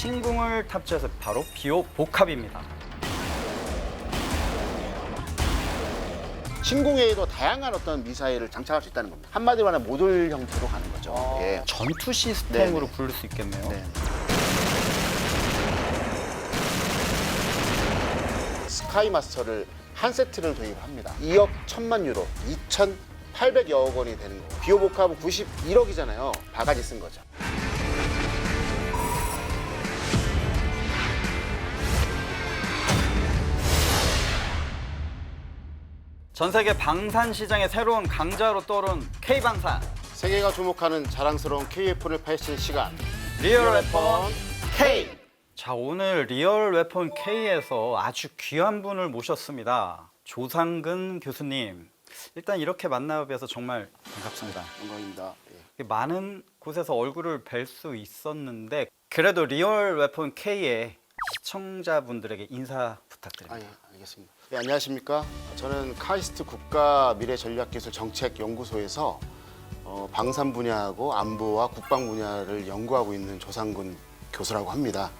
신궁을 탑재해서 바로 비오 복합입니다. 신궁에도 다양한 어떤 미사일을 장착할 수 있다는 겁니다. 한마디로 하면 모듈 형태로 가는 거죠. 예. 전투 시스템으로 네네. 부를 수 있겠네요. 네. 스카이 마스터를 한 세트를 도입합니다. 2억 1천만 유로, 2,800여억 원이 되는 거고 비오 복합은 91억이잖아요. 바가지 쓴 거죠. 전 세계 방산 시장의 새로운 강자로 떠오른 K방산 세계가 주목하는 자랑스러운 KF를 파헤친 시간. 리얼 웨폰 K. 자 오늘 리얼 웨폰 K에서 아주 귀한 분을 모셨습니다. 조상근 교수님. 일단 이렇게 만나 뵈서 정말 반갑습니다. 영광입니다. 예. 많은 곳에서 얼굴을 뵐 수 있었는데 그래도 리얼 웨폰 K의 시청자분들에게 인사 부탁드립니다. 아, 예, 알겠습니다. 네, 안녕하십니까? 저는 카이스트 국가 미래전략기술 정책연구소에서 어, 방산 분야하고 안보와 국방 분야를 연구하고 있는 조상군 교수라고 합니다.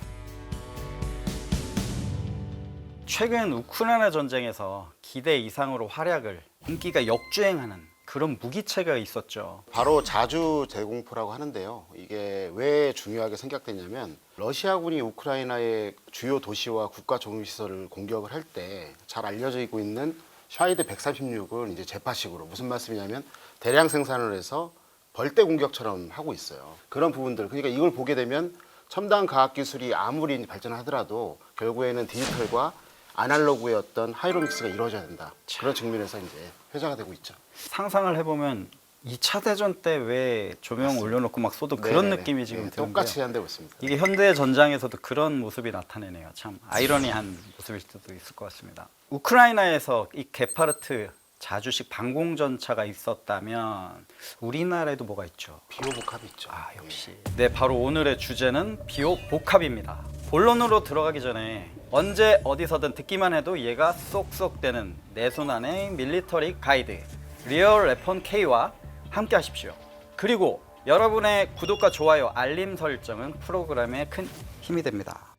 최근 우크라이나 전쟁에서 기대 이상으로 활약을 인기가 역주행하는 그런 무기체가 있었죠. 바로 자주 대공포라고 하는데요. 이게 왜 중요하게 생각되냐면 러시아군이 우크라이나의 주요 도시와 국가 정유시설을 공격을 할 때 잘 알려져 있고 있는 샤이드 136을 이제 재파식으로 무슨 말씀이냐면 대량 생산을 해서 벌떼 공격처럼 하고 있어요. 그런 부분들 그러니까 이걸 보게 되면 첨단 과학 기술이 아무리 발전하더라도 결국에는 디지털과 아날로그의 어떤 하이로믹스가 이루어져야 된다. 그런 측면에서 이제 회자가 되고 있죠. 상상을 해보면 2차 대전 때 왜 조명 올려놓고 막 쏘도 그런 네네네. 느낌이 지금 네. 똑같이 한다고 있습니다. 이게 현대 전장에서도 그런 모습이 나타내네요. 참 아이러니한 모습일 수도 있을 것 같습니다. 우크라이나에서 이 게파르트 자주식 방공 전차가 있었다면 우리나라에도 뭐가 있죠? 비호복합이 있죠. 아 역시. 네 바로 오늘의 주제는 비옥 복합입니다. 본론으로 들어가기 전에 언제 어디서든 듣기만 해도 얘가 쏙쏙 되는 내 손 안의 밀리터리 가이드 리얼 웨폰 K와 함께 하십시오. 그리고 여러분의 구독과 좋아요, 알림 설정은 프로그램에 큰 힘이 됩니다.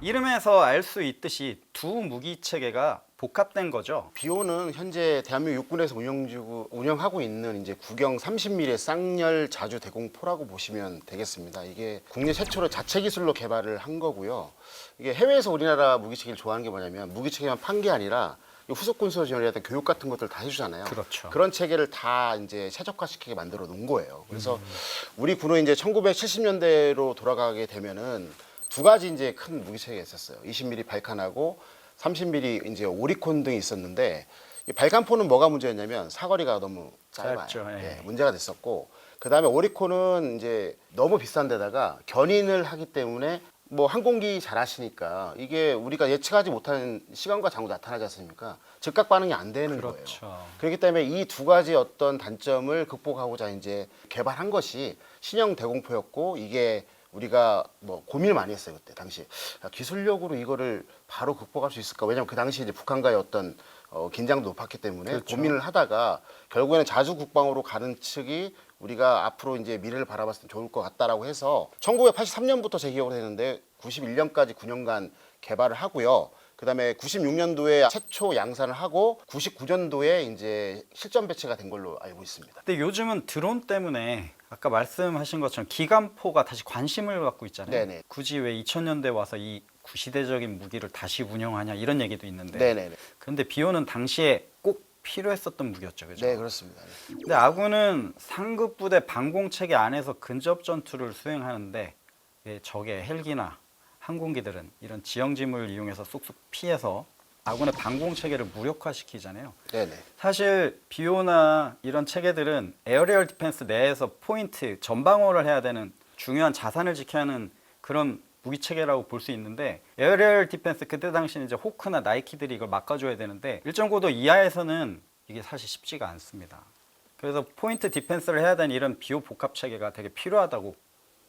이름에서 알 수 있듯이 두 무기 체계가 복합된 거죠. 비오는 현재 대한민국 육군에서 운영주고 운영하고 있는 이제 구경 30mm 쌍열 자주 대공포라고 보시면 되겠습니다. 이게 국내 최초로 자체 기술로 개발을 한 거고요. 이게 해외에서 우리나라 무기체계를 좋아하는 게 뭐냐면 무기체계만 판 게 아니라 이 후속 군수 지원이라 교육 같은 것들 다 해주잖아요. 그렇죠. 런 체계를 다 이제 최적화시키게 만들어 놓은 거예요. 그래서 우리 군은 이제 1970년대로 돌아가게 되면은 두 가지 이제 큰 무기 체계가 있었어요. 20mm 발칸하고 30mm 이제 오리콘 등이 있었는데 이 발칸포는 뭐가 문제였냐면 사거리가 너무 짧아요. 짧죠, 예. 예, 문제가 됐었고 그 다음에 오리콘은 이제 너무 비싼데다가 견인을 하기 때문에 뭐 항공기 잘 하시니까 이게 우리가 예측하지 못하는 시간과 장소 나타나지 않습니까? 즉각 반응이 안 되는 거예요. 그렇죠. 그렇기 때문에 이 두 가지 어떤 단점을 극복하고자 이제 개발한 것이 신형 대공포였고 이게 우리가 뭐 고민을 많이 했어요 그때 당시 야, 기술력으로 이거를 바로 극복할 수 있을까 왜냐면 그 당시 이제 북한과의 어떤 어, 긴장도 높았기 때문에 그렇죠. 고민을 하다가 결국에는 자주 국방으로 가는 측이 우리가 앞으로 이제 미래를 바라봤을 때 좋을 것 같다라고 해서 1983년부터 제 기억으로 되는데 91년까지 9년간 개발을 하고요. 그다음에 96년도에 최초 양산을 하고 99년도에 이제 실전 배치가 된 걸로 알고 있습니다. 근데 요즘은 드론 때문에 아까 말씀하신 것처럼 기관포가 다시 관심을 갖고 있잖아요. 네네. 굳이 왜 2000년대 와서 이 구시대적인 무기를 다시 운영하냐 이런 얘기도 있는데. 네네네. 그런데 비오는 당시에 꼭 필요했었던 무기였죠, 그죠? 네 그렇습니다. 근데 아군은 상급 부대 방공 체계 안에서 근접 전투를 수행하는데 예, 적의 헬기나 항공기들은 이런 지형짐을 이용해서 쏙쏙 피해서 아군의 방공 체계를 무력화시키잖아요. 네네. 사실 비오나 이런 체계들은 에어리얼 디펜스 내에서 포인트 전방어를 해야 되는 중요한 자산을 지켜야 하는 그런 무기 체계라고 볼 수 있는데 에어리얼 디펜스 그때 당시는 이제 호크나 나이키들이 이걸 막아줘야 되는데 일정 고도 이하에서는 이게 사실 쉽지가 않습니다. 그래서 포인트 디펜스를 해야 되는 이런 비오 복합 체계가 되게 필요하다고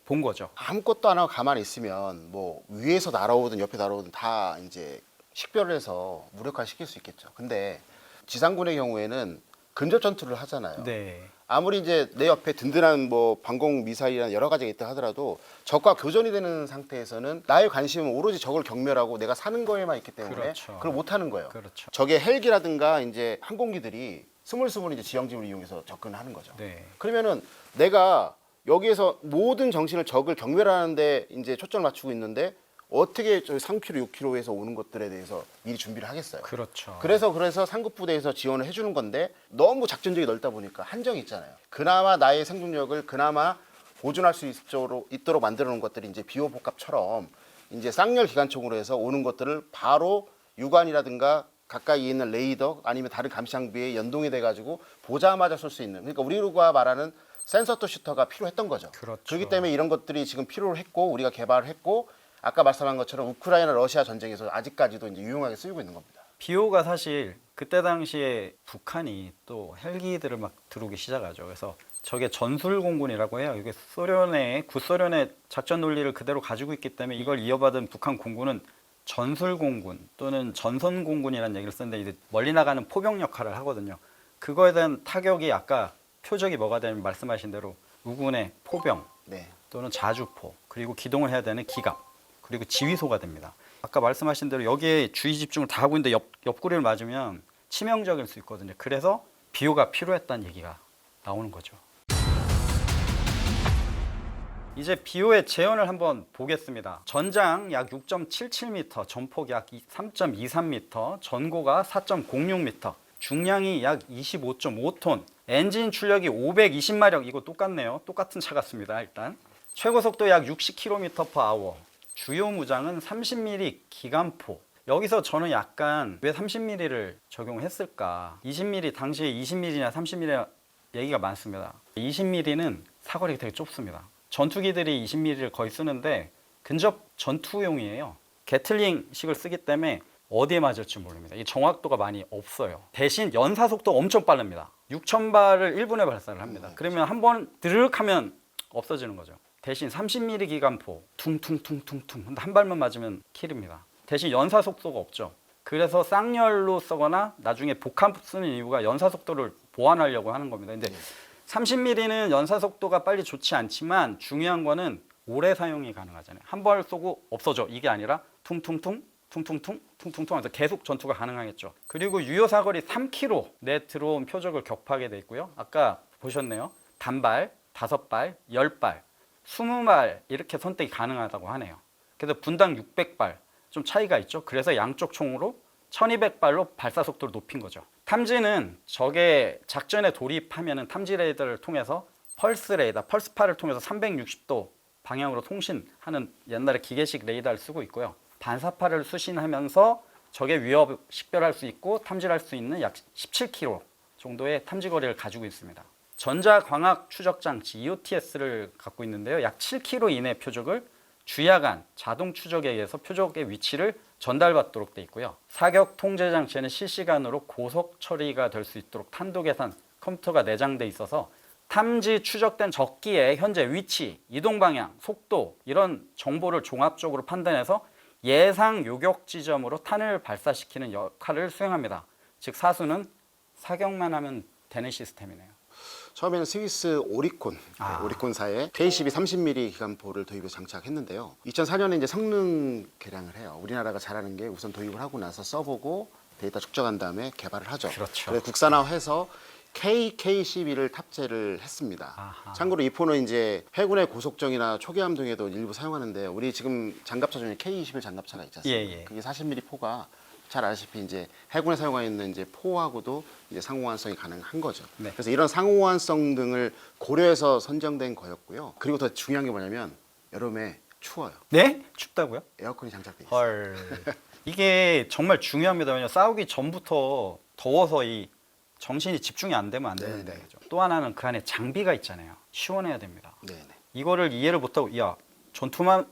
본 거죠. 아무것도 안 하고 가만히 있으면 뭐 위에서 날아오든 옆에 날아오든 다 이제 식별을 해서 무력화 시킬 수 있겠죠. 근데 지상군의 경우에는 근접 전투를 하잖아요. 네. 아무리 이제 내 옆에 든든한 뭐 방공 미사일이나 여러 가지가 있다 하더라도 적과 교전이 되는 상태에서는 나의 관심은 오로지 적을 경멸하고 내가 사는 거에만 있기 때문에 그렇죠. 그걸 못 하는 거예요. 그렇죠. 적의 헬기라든가 이제 항공기들이 스물스물 이제 지형지물을 이용해서 접근하는 거죠. 네. 그러면은 내가 여기에서 모든 정신을 적을 경멸하는데 이제 초점을 맞추고 있는데 어떻게 저희 3km, 6km에서 오는 것들에 대해서 미리 준비를 하겠어요. 그렇죠. 그래서 그래서 상급 부대에서 지원을 해주는 건데 너무 작전적이 넓다 보니까 한정이 있잖아요. 그나마 나의 생존력을 그나마 보존할 수 있도록, 있도록 만들어 놓은 것들이 이제 비호복합처럼 이제 쌍열 기관총으로 해서 오는 것들을 바로 유관이라든가 가까이 있는 레이더 아니면 다른 감시 장비에 연동이 돼가지고 보자마자 쏠 수 있는 그러니까 우리가 말하는 센서 또 슈터가 필요했던 거죠. 그렇죠. 그렇기 때문에 이런 것들이 지금 필요했고 우리가 개발을 했고 아까 말씀한 것처럼 우크라이나 러시아 전쟁에서 아직까지도 이제 유용하게 쓰이고 있는 겁니다. 비오가 사실 그때 당시에 북한이 또 헬기들을 막 들어오기 시작하죠. 그래서 저게 전술 공군이라고 해요. 이게 소련의 구소련의 작전 논리를 그대로 가지고 있기 때문에 이걸 이어받은 북한 공군은 전술 공군 또는 전선 공군이라는 얘기를 쓰는데 이제 멀리 나가는 포병 역할을 하거든요. 그거에 대한 타격이 아까 표적이 뭐가 되면 말씀하신 대로 우군의 포병 네. 또는 자주포 그리고 기동을 해야 되는 기갑 그리고 지휘소가 됩니다. 아까 말씀하신 대로 여기에 주의 집중을 다 하고 있는데 옆, 옆구리를 맞으면 치명적일 수 있거든요. 그래서 비호가 필요했다는 얘기가 나오는 거죠. 이제 비호의 재현을 한번 보겠습니다. 전장 약 6.77m, 전폭 약 3.23m, 전고가 4.06m, 중량이 약 25.5톤, 엔진 출력이 520마력, 이거 똑같네요. 똑같은 차 같습니다. 일단 최고 속도 약 60km/h, 주요 무장은 30mm 기관포. 여기서 저는 약간 왜 30mm를 적용했을까? 20mm 당시에 20mm나 30mm 얘기가 많습니다. 20mm는 사거리가 되게 좁습니다. 전투기들이 20mm를 거의 쓰는데 근접 전투용이에요. 게틀링식을 쓰기 때문에 어디에 맞을지 모릅니다. 이 정확도가 많이 없어요. 대신 연사 속도 엄청 빠릅니다. 6,000발을 1분에 발사를 합니다. 그러면 한 번 드르륵 하면 없어지는 거죠. 대신 30mm 기관포 퉁퉁퉁퉁퉁 한 발만 맞으면 킬입니다. 대신 연사 속도가 없죠. 그래서 쌍열로 쓰거나 나중에 복합 쓰는 이유가 연사 속도를 보완하려고 하는 겁니다. 근데 30mm는 연사 속도가 빨리 좋지 않지만 중요한 거는 오래 사용이 가능하잖아요. 한 발 쏘고 없어져. 이게 아니라 퉁퉁퉁 퉁퉁퉁 퉁퉁퉁 하면서 계속 전투가 가능하겠죠. 그리고 유효 사거리 3km 내 들어온 표적을 격파하게 돼 있고요. 아까 보셨네요. 단발, 다섯 발, 열 발, 스무 발 이렇게 선택이 가능하다고 하네요. 그래서 분당 600발 좀 차이가 있죠. 그래서 양쪽 총으로 1200발로 발사 속도를 높인 거죠. 탐지는 적의 작전에 돌입하면은 탐지 레이더를 통해서 펄스 레이더, 펄스파를 통해서 360도 방향으로 통신하는 옛날에 기계식 레이더를 쓰고 있고요. 반사파를 수신하면서 적의 위협을 식별할 수 있고 탐지할 수 있는 약 17km 정도의 탐지 거리를 가지고 있습니다. 전자 광학 추적 장치 EOTS를 갖고 있는데요. 약 7km 이내 표적을 주야간 자동 추적에 의해서 표적의 위치를 전달받도록 돼 있고요. 사격 통제 장치에는 실시간으로 고속 처리가 될 수 있도록 탄도 계산 컴퓨터가 내장돼 있어서 탐지 추적된 적기의 현재 위치, 이동 방향, 속도 이런 정보를 종합적으로 판단해서 예상 요격 지점으로 탄을 발사시키는 역할을 수행합니다. 즉 사수는 사격만 하면 되는 시스템이네요. 처음에는 스위스 오리콘, 아. 네, 오리콘사의 K12 30mm 기관포를 도입해서 장착했는데요. 2004년에 이제 성능 개량을 해요. 우리나라가 잘하는 게 우선 도입을 하고 나서 써보고 데이터 축적한 다음에 개발을 하죠. 그렇죠. 그래서 국산화해서 KK12를 탑재를 했습니다. 아하. 참고로 이 포는 이제 해군의 고속정이나 초계함 등에도 일부 사용하는데 우리 지금 장갑차 중에 K21 장갑차가 있지 않습니까? 예, 예. 그게 40mm 포가 잘 아시다시피 이제 해군에 사용하고 있는 이제 포하고도 이제 상호환성이 가능한 거죠. 네. 그래서 이런 상호환성 등을 고려해서 선정된 거였고요. 그리고 더 중요한 게 뭐냐면 여름에 추워요. 네? 춥다고요? 에어컨이 장착돼 있어요. 헐. 이게 정말 중요합니다. 왜냐면 싸우기 전부터 더워서 이 정신이 집중이 안 되면 안 되는데 네, 네. 또 하나는 그 안에 장비가 있잖아요. 시원해야 됩니다. 네네. 이거를 이해를 못하고 야 전투만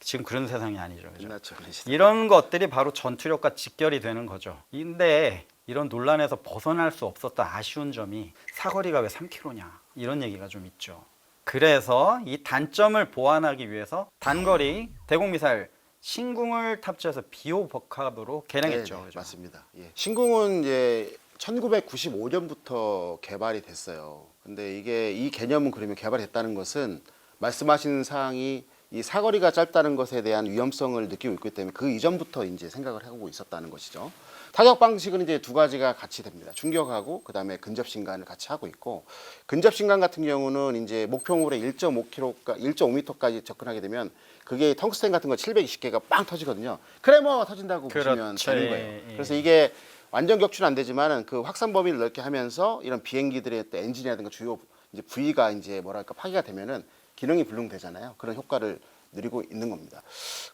지금 그런 세상이 아니죠. 그죠? 끝났죠. 그런 시대. 이런 것들이 바로 전투력과 직결이 되는 거죠. 근데 이런 논란에서 벗어날 수 없었던 아쉬운 점이 사거리가 왜 3km냐 이런 얘기가 좀 있죠. 그래서 이 단점을 보완하기 위해서 단거리 대공 미사일 신궁을 탑재해서 비호복합으로 개량했죠. 네, 네, 그죠? 맞습니다. 예. 신궁은 이제 1995년부터 개발이 됐어요. 근데 이게 이 개념은 그러면 개발했다는 것은 말씀하신 사항이 이 사거리가 짧다는 것에 대한 위험성을 느끼고 있기 때문에 그 이전부터 이제 생각을 하고 있었다는 것이죠. 타격 방식은 이제 두 가지가 같이 됩니다. 충격하고 그다음에 근접 신간을 같이 하고 있고 근접 신간 같은 경우는 이제 목표물에 1.5km, 1.5m까지 접근하게 되면 그게 텅스텐 같은 거 720개가 빵 터지거든요. 크레머가 터진다고 보시면 그렇죠. 되는 예, 거예요. 예. 그래서 이게 완전 격추는 안 되지만은 그 확산 범위를 넓게 하면서 이런 비행기들의 또 엔진이라든가 주요 이제 부위가 이제 뭐랄까 파괴가 되면은 기능이 불능되잖아요. 그런 효과를 누리고 있는 겁니다.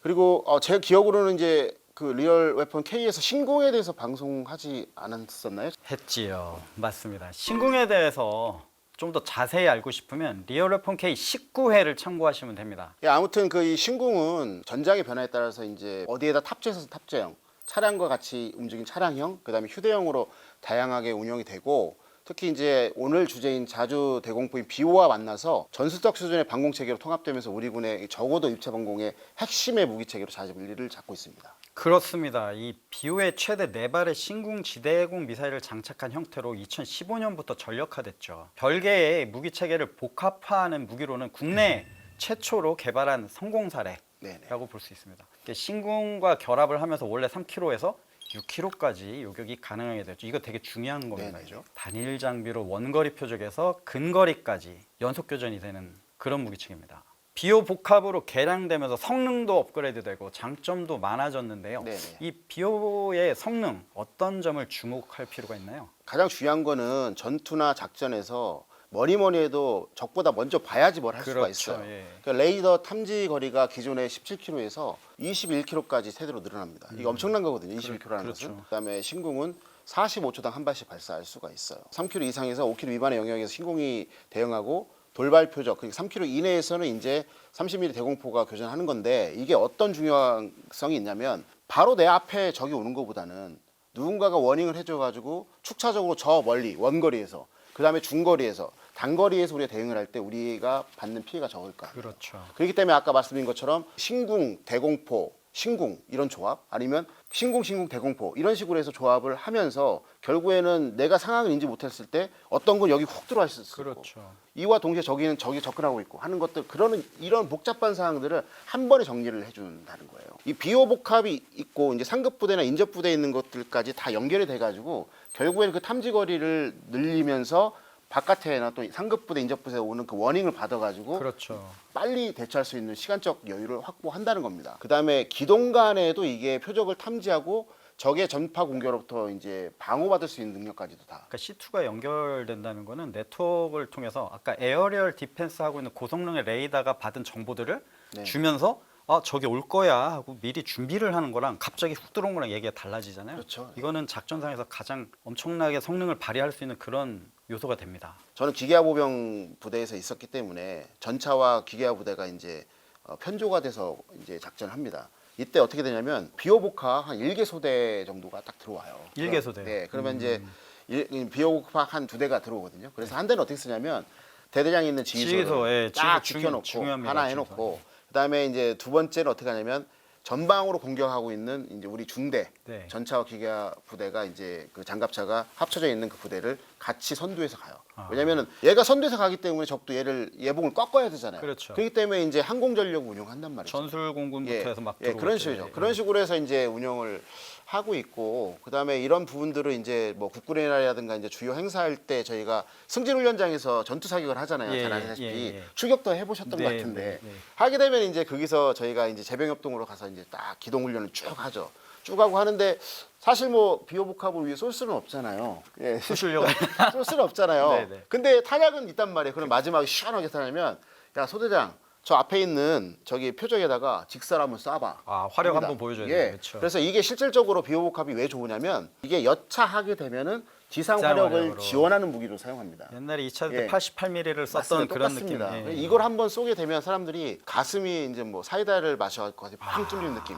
그리고 어, 제 기억으로는 이제 그 리얼 웨폰 K에서 신공에 대해서 방송하지 않았었나요? 했지요. 맞습니다. 신궁에 대해서 좀 더 자세히 알고 싶으면 리얼 웨폰 K 19회를 참고하시면 됩니다. 예, 아무튼 그 이 신궁은 전장의 변화에 따라서 이제 어디에다 탑재해서 탑재형, 차량과 같이 움직인 차량형, 그다음에 휴대형으로 다양하게 운영이 되고 특히 이제 오늘 주제인 자주 대공포인 비오와 만나서 전술적 수준의 방공 체계로 통합되면서 우리 군의 적어도 입체 방공의 핵심의 무기 체계로 자리를 잡고 있습니다. 그렇습니다. 이 비오의 최대 네 발의 신궁 지대공 미사일을 장착한 형태로 2015년부터 전력화됐죠. 별개의 무기 체계를 복합화하는 무기로는 국내 최초로 개발한 성공 네네. 사례라고 볼 수 있습니다. 이게 신궁과 결합을 하면서 원래 3km에서 6km까지 요격이 가능하게 됐죠. 이거 되게 중요한 겁니다. 네네. 단일 장비로 원거리 표적에서 근거리까지 연속 교전이 되는 그런 무기체계입니다. 비오 복합으로 개량되면서 성능도 업그레이드되고 장점도 많아졌는데요. 네네. 이 비오의 성능 어떤 점을 주목할 필요가 있나요? 가장 중요한 거는 전투나 작전에서 뭐니 뭐니 해도 적보다 먼저 봐야지 뭘 할 수가 그렇죠, 있어요. 예. 그러니까 레이더 탐지 거리가 기존의 17km에서 21km까지 세대로 늘어납니다. 이게 엄청난 거거든요. 21km라는 그렇죠. 것은. 그다음에 신궁은 45초당 한 발씩 발사할 수가 있어요. 3km 이상에서 5km 미만의 영역에서 신궁이 대응하고 돌발 표적, 그러니까 3km 이내에서는 이제 30mm 대공포가 교전하는 건데 이게 어떤 중요성이 있냐면 바로 내 앞에 적이 오는 것보다는 누군가가 워닝을 해줘가지고 축차적으로 저 멀리 원거리에서 그 다음에 중거리에서 단거리에서 우리가 대응을 할 때 우리가 받는 피해가 적을 거 아니에요. 그렇죠. 그렇기 때문에 아까 말씀드린 것처럼 신궁, 대공포, 신궁 이런 조합 아니면 신궁, 신궁, 대공포 이런 식으로 해서 조합을 하면서 결국에는 내가 상황을 인지 못했을 때 어떤 건 여기 훅 들어와 있을 수 있고 그렇죠. 이와 동시에 저기는 저기 접근하고 있고 하는 것들 그런 이런 복잡한 사항들을 한 번에 정리를 해준다는 거예요. 이 비호 복합이 있고 이제 상급 부대나 인접 부대에 있는 것들까지 다 연결이 돼가지고 결국에는 그 탐지 거리를 늘리면서 바깥에나 또 상급 부대, 인접 부대에 오는 그 워닝을 받아가지고 그렇죠. 빨리 대처할 수 있는 시간적 여유를 확보한다는 겁니다. 그 다음에 기동 간에도 이게 표적을 탐지하고 적의 전파 공격으로부터 이제 방어받을 수 있는 능력까지도 다. 그러니까 C2가 연결된다는 거는 네트워크를 통해서 아까 에어리얼 디펜스 하고 있는 고성능의 레이더가 받은 정보들을 네. 주면서 아 저게 올 거야 하고 미리 준비를 하는 거랑 갑자기 훅 들어온 거랑 얘기가 달라지잖아요. 그렇죠. 이거는 작전상에서 가장 엄청나게 성능을 발휘할 수 있는 그런 요소가 됩니다. 저는 기계화 보병 부대에서 있었기 때문에 전차와 기계화 부대가 이제 어, 편조가 돼서 이제 작전을 합니다. 이때 어떻게 되냐면 비호복화 한 일개 소대 정도가 딱 들어와요. 일개 소대요? 네, 그러면 이제 일- 비호복화 한 두 대가 들어오거든요. 그래서 한 대는 어떻게 쓰냐면 대대장에 있는 지휘소를 지휘소, 예, 딱 지휘소 지켜놓고 중요- 중요합니다, 하나. 해놓고 그다음에 이제 두 번째는 어떻게 하냐면 전방으로 공격하고 있는 이제 우리 중대 네. 전차와 기계화 부대가 이제 그 장갑차가 합쳐져 있는 그 부대를 같이 선두에서 가요. 아. 왜냐면은 얘가 선두에서 가기 때문에 적도 얘를 예봉을 꺾어야 되잖아요. 그렇죠. 그렇기 때문에 이제 항공 전력 운용한단 말이죠. 전술 공군부터 예, 해서 막 예. 그런 식이죠. 예, 그런 식으로 해서 이제 운영을 하고 있고 그다음에 이런 부분들을 이제 뭐 국군의 날이라든가 이제 주요 행사할 때 저희가 승진 훈련장에서 전투 사격을 하잖아요. 예, 잘 아시다시피 예, 예. 출격도 해보셨던 것 네, 같은데 네, 네. 하게 되면 이제 거기서 저희가 이제 재병협동으로 가서 이제 딱 기동 훈련을 쭉 하죠. 쭉 하고 하는데 사실 뭐 비호복합을 위해 쏠 수는 없잖아요. 예. 쏘시려고 쏠 수는 없잖아요. 네, 네. 근데 탄약은 있단 말이에요. 그럼 마지막에 시원하게 타냐면 야 소대장 저 앞에 있는 저기 표적에다가 직사를 한번 쏴봐. 아, 화력 합니다. 한번 보여줘야 예. 돼요. 그렇죠. 그래서 이게 실질적으로 비호복합이 왜 좋으냐면 이게 여차하게 되면은 지상 지상 화력을 화력으로. 지원하는 무기로 사용합니다. 옛날에 2차 예. 때 88mm를 썼던 맞습니다. 그런 똑같습니다. 느낌. 예. 이걸 한번 쏘게 되면 사람들이 가슴이 이제 뭐 사이다를 마셔가지고 팡 뚫리는 느낌.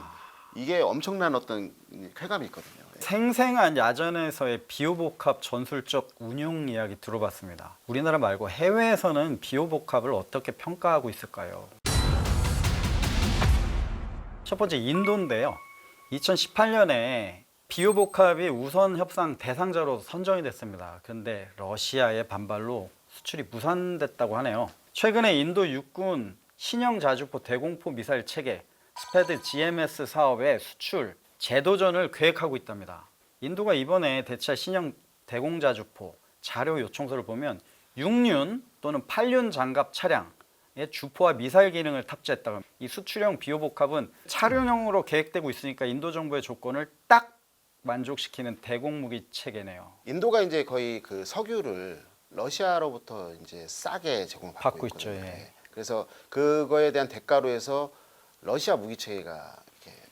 이게 엄청난 어떤 쾌감이 있거든요. 예. 생생한 야전에서의 비호복합 전술적 운용 이야기 들어봤습니다. 우리나라 말고 해외에서는 비호복합을 어떻게 평가하고 있을까요? 첫 번째 인도인데요. 2018년에 비오복합이 우선 협상 대상자로 선정이 됐습니다. 그런데 러시아의 반발로 수출이 무산됐다고 하네요. 최근에 인도 육군 신형 자주포 대공포 미사일 체계 스패드 GMS 사업의 수출 재도전을 계획하고 있답니다. 인도가 이번에 대체 신형 대공자주포 자료 요청서를 보면 6륜 또는 8륜 장갑 차량에 주포와 미사일 기능을 탑재했다고. 이 수출형 비오복합은 차량형으로 계획되고 있으니까 인도 정부의 조건을 딱 만족시키는 대공무기 체계네요. 인도가 이제 거의 그 석유를 러시아로부터 이제 싸게 제공받고 받고 있거든요. 있죠, 예. 네. 그래서 그거에 대한 대가로 해서 러시아 무기 체계가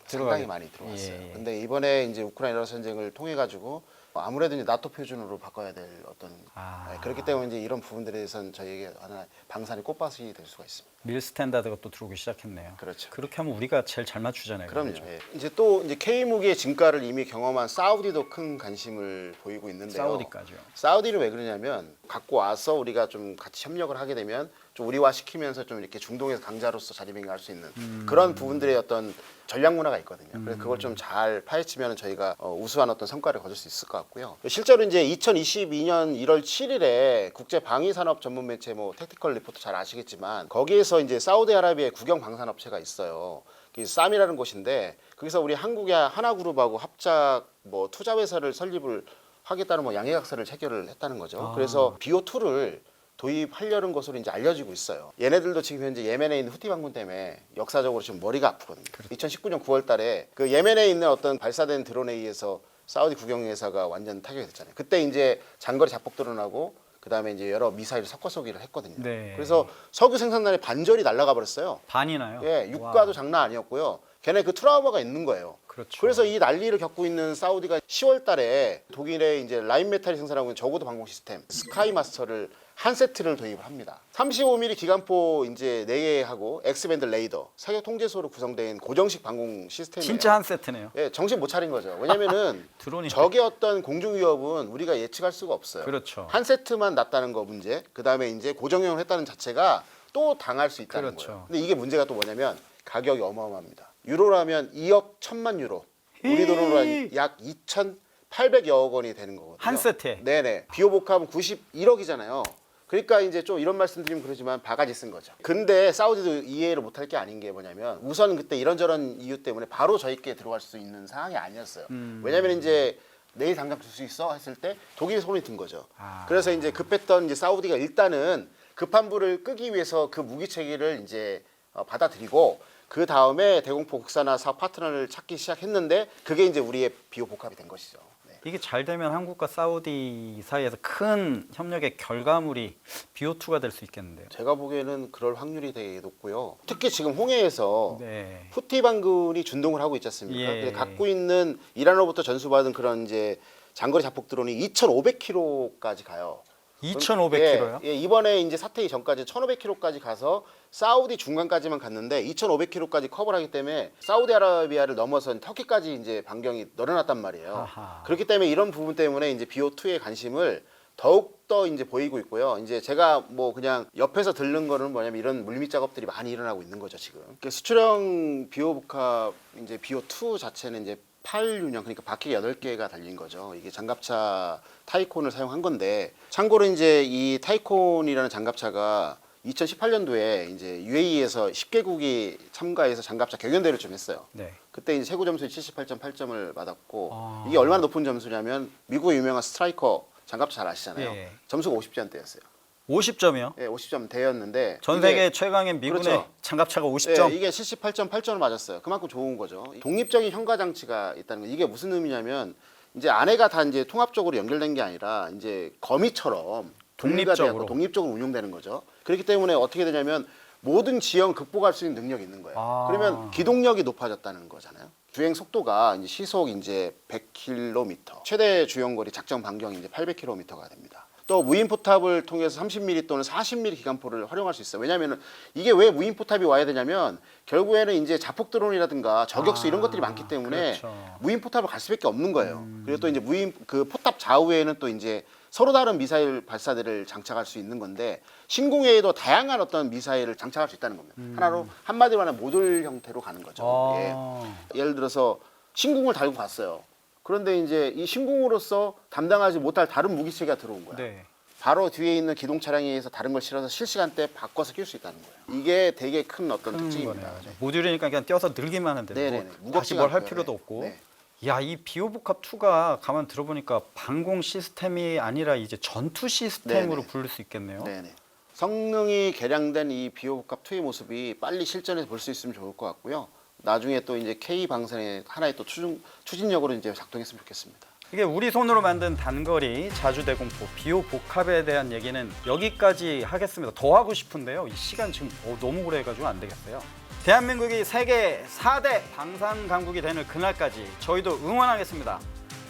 상당히 많이 들어왔어요. 예, 예. 근데 이번에 이제 우크라이나 전쟁을 통해 가지고 아무래도 이제 나토 표준으로 바꿔야 될 어떤 아. 네, 그렇기 때문에 이제 이런 부분들에 대해서는 저희에게 하나 방산의 꽃밭이 될 수가 있습니다. 밀 스탠다드가 또 들어오기 시작했네요. 그렇죠. 그렇게 하면 우리가 제일 잘 맞추잖아요. 그럼요. 그죠? 예. 이제 또 이제 K 무기의 진가를 이미 경험한 사우디도 큰 관심을 보이고 있는데요. 사우디까지요. 사우디를 왜 그러냐면 갖고 와서 우리가 좀 같이 협력을 하게 되면 좀 우리화 시키면서 좀 이렇게 중동에서 강자로서 자리매김할 수 있는 음. 그런 부분들의 어떤 전략 문화가 있거든요. 그래서 그걸 좀 잘 파헤치면 저희가 어, 우수한 어떤 성과를 거둘 수 있을 것 같고요. 실제로 이제 2022년 1월 7일에 국제 방위 산업 전문 매체 뭐 택티컬 리포트 잘 아시겠지만 거기에서 이제 사우디아라비아의 국영 방산 업체가 있어요. 그 쌈이라는 곳인데 거기서 우리 한국의 하나그룹하고 합작 뭐 투자 회사를 설립을 하겠다는 뭐 양해각서를 체결을 했다는 거죠. 아. 그래서 비오2를 도입하려는 것으로 이제 알려지고 있어요. 얘네들도 지금 현재 예멘에 있는 후티 반군 때문에 역사적으로 지금 머리가 아프거든요. 2019년 9월 달에 그 예멘에 있는 어떤 발사된 드론에 의해서 사우디 국영회사가 완전 타격이 됐잖아요. 그때 이제 장거리 자폭 드론하고 그다음에 이제 여러 미사일을 섞어 쏘기를 했거든요. 네. 그래서 석유 생산량의 반절이 날아가 버렸어요. 반이나요? 예, 유가도 와, 장난 아니었고요. 걔네 그 트라우마가 있는 거예요. 그렇죠. 그래서 이 난리를 겪고 있는 사우디가 10월 달에 독일의 이제 라인 메탈이 생산하고 있는 저고도 방공 시스템 스카이 마스터를 한 세트를 도입을 합니다. 35mm 기관포 이제 4개하고 엑스밴드 레이더, 사격 통제소로 구성된 고정식 방공 시스템이에요. 진짜 한 세트네요. 예, 정신 못 차린 거죠. 왜냐면은 드론이 적의 어떤 공중 위협은 우리가 예측할 수가 없어요. 그렇죠. 한 세트만 났다는 거 문제. 그다음에 이제 고정형을 했다는 자체가 또 당할 수 있다는 그렇죠. 거예요. 근데 이게 문제가 또 뭐냐면 가격이 어마어마합니다. 유로라면 2억 1천만 유로. 우리 돈으로 한 약 2,800여억 원이 되는 거거든요. 한 세트에? 네네. 비오복합은 91억이잖아요. 그러니까 이제 좀 이런 말씀드리면 그러지만 바가지 쓴 거죠. 근데 사우디도 이해를 못할 게 아닌 게 뭐냐면 우선 그때 이런저런 이유 때문에 바로 저희께 들어갈 수 있는 상황이 아니었어요. 음. 왜냐면 이제 내일 당장 줄 수 있어 했을 때 독일이 손이 든 거죠. 아. 그래서 이제 급했던 이제 사우디가 일단은 급한 불을 끄기 위해서 그 무기 체계를 이제 어, 받아들이고 그 다음에 대공포 국산화 사업 파트너를 찾기 시작했는데 그게 이제 우리의 비오복합이 된 것이죠. 네. 이게 잘 되면 한국과 사우디 사이에서 큰 협력의 결과물이 비오2가 될 수 있겠는데요. 제가 보기에는 그럴 확률이 되게 높고요. 특히 지금 홍해에서 네. 후티 반군이 준동을 하고 있지 않습니까? 예. 근데 갖고 있는 이란으로부터 전수받은 그런 이제 장거리 자폭 드론이 2,500km까지 가요. 2,500km요? 예, 예, 이번에 이제 사태기 전까지 1,500km까지 가서 사우디 중간까지만 갔는데 2,500km까지 커버를 하기 때문에 사우디아라비아를 넘어선 터키까지 이제 반경이 늘어났단 말이에요. 아하. 그렇기 때문에 이런 부분 때문에 이제 BO2의 관심을 더욱 더 이제 보이고 있고요. 이제 제가 뭐 그냥 옆에서 들는 거는 뭐냐면 이런 물밑 작업들이 많이 일어나고 있는 거죠 지금. 그 수출형 비오복합 이제 BO2 자체는 이제 8유형 그러니까 바퀴 8개가 달린 거죠. 이게 장갑차 타이콘을 사용한 건데 참고로 이제 이 타이콘이라는 장갑차가 2018년도에 이제 UAE에서 10개국이 참가해서 장갑차 경연대회를 좀 했어요. 네. 그때 이제 최고 점수에 78.8점을 받았고 아. 이게 얼마나 높은 점수냐면 미국의 유명한 스트라이커 장갑차 잘 아시잖아요. 예. 점수가 50점대였어요. 50점이요? 예, 50점 대였는데 전 이게- 세계 최강의 미군의 그렇죠. 장갑차가 50점. 예, 이게 78.8점을 맞았어요. 그만큼 좋은 거죠. 독립적인 현가 장치가 있다는 거. 이게 무슨 의미냐면 이제 안에가 다 이제 통합적으로 연결된 게 아니라 이제 거미처럼 분리가 독립적으로. 독립적으로 운용되는 거죠. 그렇기 때문에 어떻게 되냐면 모든 지형 극복할 수 있는 능력이 있는 거예요. 아. 그러면 기동력이 높아졌다는 거잖아요. 주행 속도가 이제 시속 이제 100km, 최대 주행거리 작정 반경이 이제 800km가 됩니다. 또 무인 포탑을 통해서 30mm 또는 40mm 기관포를 활용할 수 있어요. 왜냐하면 이게 왜 무인 포탑이 와야 되냐면 결국에는 이제 자폭 드론이라든가 저격수 아, 이런 것들이 많기 때문에 그렇죠. 무인 포탑을 갈 수밖에 없는 거예요. 그리고 또 이제 무인 그 포탑 좌우에는 또 이제 서로 다른 미사일 발사대를 장착할 수 있는 건데 신궁에도 다양한 어떤 미사일을 장착할 수 있다는 겁니다. 하나로 한마디로 하면 모듈 형태로 가는 거죠. 예. 아. 예를 들어서 신궁을 달고 갔어요. 그런데 이제 이 신궁으로서 담당하지 못할 다른 무기 체계가 들어온 거야. 네. 바로 뒤에 있는 기동 차량에 의해서 다른 걸 실어서 실시간대 바꿔서 낄 수 있다는 거예요. 이게 되게 큰 어떤 큰 특징입니다. 거네요. 모듈이니까 그냥 띄어서 늘기만 하는데 네네네. 뭐 다시 무겁지가 뭘할 않고요. 필요도 네. 없고. 네. 야, 이 비오복합 2가 가만 들어보니까 방공 시스템이 아니라 이제 전투 시스템으로 네네. 부를 수 있겠네요. 네네. 성능이 개량된 이 비호복합 2의 모습이 빨리 실전에서 볼 수 있으면 좋을 것 같고요. 나중에 또 이제 K 방산의 하나의 또 추진, 추진력으로 이제 작동했으면 좋겠습니다. 이게 우리 손으로 만든 단거리 자주대공포 비오복합에 대한 얘기는 여기까지 하겠습니다. 더 하고 싶은데요. 이 시간 지금 어, 너무 오래 해가지고 안 되겠어요. 대한민국이 세계 4대 방산 강국이 되는 그날까지 저희도 응원하겠습니다.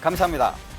감사합니다.